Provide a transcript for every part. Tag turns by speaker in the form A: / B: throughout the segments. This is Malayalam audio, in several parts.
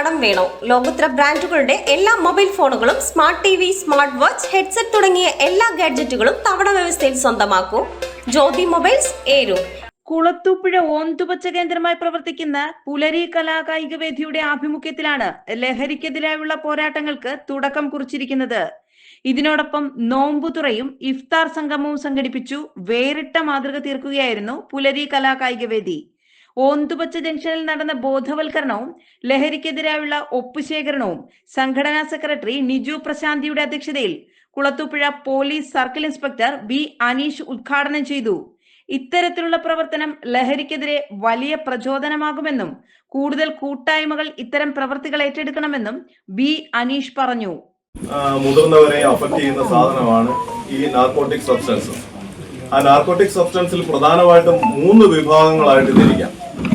A: കടം വേണോ? ലോകോത്തര ബ്രാൻഡുകളുടെ എല്ലാ മൊബൈൽ ഫോണുകളും smart T V smart watch headset തുടങ്ങിയ എല്ലാ ഗാഡ്ജറ്റുകളും തവണ വ്യവസ്ഥയിൽ സ്വന്തമാക്കൂ. ജ്യോതി മൊബൈൽസ് ഏരു.
B: കുളത്തൂപ്പുഴ ഓന്തുപച്ച കേന്ദ്രമായി പ്രവർത്തിക്കുന്ന പുലരി കലാകായിക വേദിയുടെ ആഭിമുഖ്യത്തിലാണ് ലഹരിക്കെതിരായുള്ള പോരാട്ടങ്ങൾക്ക് തുടക്കം കുറിച്ചിരിക്കുന്നത്. ഇതിനോടൊപ്പം നോമ്പുതുറയും ഇഫ്താർ സംഗമവും സംഘടിപ്പിച്ചു വേറിട്ട മാതൃക തീർക്കുകയായിരുന്നു പുലരി കലാകായിക വേദി. ഓന്തുപച്ച ജംഗ്ഷനിൽ നടന്ന ബോധവൽക്കരണവും ലഹരിക്കെതിരായുള്ള ഒപ്പുശേഖരണവും സംഘടനാ സെക്രട്ടറി നിജു പ്രശാന്തിയുടെ അധ്യക്ഷതയിൽ Kulathupuzha police circle inspector B Aneesh ഉദ്ഘാടനം ചെയ്തു. ഇത്തരത്തിലുള്ള പ്രവർത്തനം ലഹരിക്കെതിരെ വലിയ പ്രചോദനമാകുമെന്നും കൂടുതൽ കൂട്ടായ്മകൾ ഇത്തരം പ്രവർത്തികൾ ഏറ്റെടുക്കണമെന്നും ബി അനീഷ് പറഞ്ഞു.
C: മുതിർന്നവരെ അഫക്ട് ചെയ്യുന്ന സാധനമാണ് ഈ നാർക്കോട്ടിക് സബ്സ്റ്റൻസ് ആ നാർക്കോട്ടിക് സബ്സ്റ്റൻസിൽ പ്രധാനമായിട്ടും മൂന്ന് വിഭാഗങ്ങളായിട്ട് തിരിക്കാം.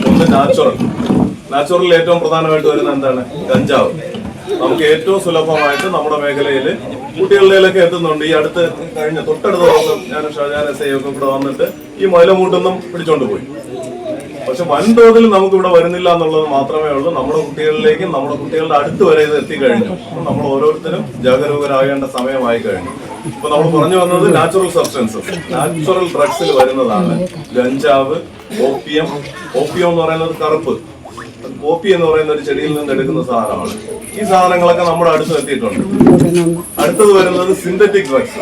C: ഒന്ന് നാച്ചുറൽ. നാച്ചുറലിൽ ഏറ്റവും പ്രധാനമായിട്ട് വരുന്ന എന്താണ്? കഞ്ചാവ് നമുക്ക് ഏറ്റവും സുലഭമായിട്ട് നമ്മുടെ മേഖലയിൽ കുട്ടികളിലേക്ക് എത്തുന്നുണ്ട്. ഈ അടുത്ത് കഴിഞ്ഞ തൊട്ടടുത്ത ദിവസം ഞാൻ ഷാജാൻ എസ് ഐ ഒക്കെ ഇവിടെ വന്നിട്ട് ഈ മുതലമൂട്ടൊന്നും പിടിച്ചോണ്ട് പോയി. പക്ഷെ വൻതോതിൽ നമുക്ക് ഇവിടെ വരുന്നില്ല എന്നുള്ളത് മാത്രമേ ഉള്ളൂ. നമ്മുടെ കുട്ടികളിലേക്കും നമ്മുടെ കുട്ടികളുടെ അടുത്ത് വരെ ഇത് എത്തിക്കഴിഞ്ഞു. നമ്മൾ ഓരോരുത്തരും ജാഗരൂകരാകേണ്ട സമയമായി കഴിഞ്ഞു. ഇപ്പൊ നമ്മൾ പറഞ്ഞു വന്നത് നാച്ചുറൽ സബ്സ്റ്റൻസസ് നാച്ചുറൽ ഡ്രഗ്സിൽ വരുന്നതാണ്. ഗഞ്ചാവ് ഓപ്പിയം ഓപ്പിയം എന്ന് പറയുന്നത് കറുപ്പ്. കോപ്പി എന്ന് പറയുന്ന ഒരു ചെടിയിൽ നിന്ന് എടുക്കുന്ന സാധനമാണ്. ഈ സാധനങ്ങളൊക്കെ നമ്മുടെ അടുത്ത് എത്തിയിട്ടുണ്ട്. അടുത്തത് വരുന്നത് സിന്തറ്റിക് ഡ്രഗ്സ്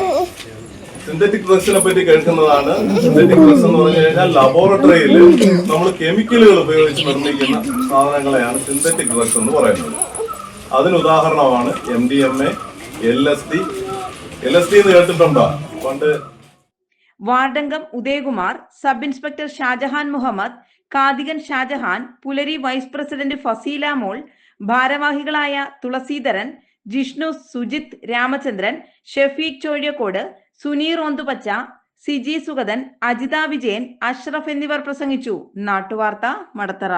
C: സിന്തറ്റിക് ഡ്രഗ്സിനെ പറ്റി കേൾക്കുന്നതാണ്. സിന്തറ്റിക് ഡ്രഗ്സ് എന്ന് പറഞ്ഞു കഴിഞ്ഞാൽ ലബോറട്ടറിയിൽ നമ്മൾ കെമിക്കലുകൾ ഉപയോഗിച്ച് നിർമ്മിക്കുന്ന സാധനങ്ങളെയാണ് സിന്തറ്റിക് ഡ്രഗ്സ് എന്ന് പറയുന്നത്. അതിന് ഉദാഹരണമാണ് M D M A L S D
B: വാർഡംഗം Udayakumar sub inspector Shajahan Muhammad Kathikan Shajahan Pulari vice president Faseela മോൾ ഭാരവാഹികളായ തുളസീധരൻ ജിഷ്ണു സുജിത് രാമചന്ദ്രൻ ഷെഫീഖ് ചോഴിയക്കോട് സുനീർ ഓന്തുപച്ച സിജി സുഗതൻ അജിത വിജയൻ അഷ്റഫ് എന്നിവർ പ്രസംഗിച്ചു. നാട്ടുവാർത്ത മടത്തറ.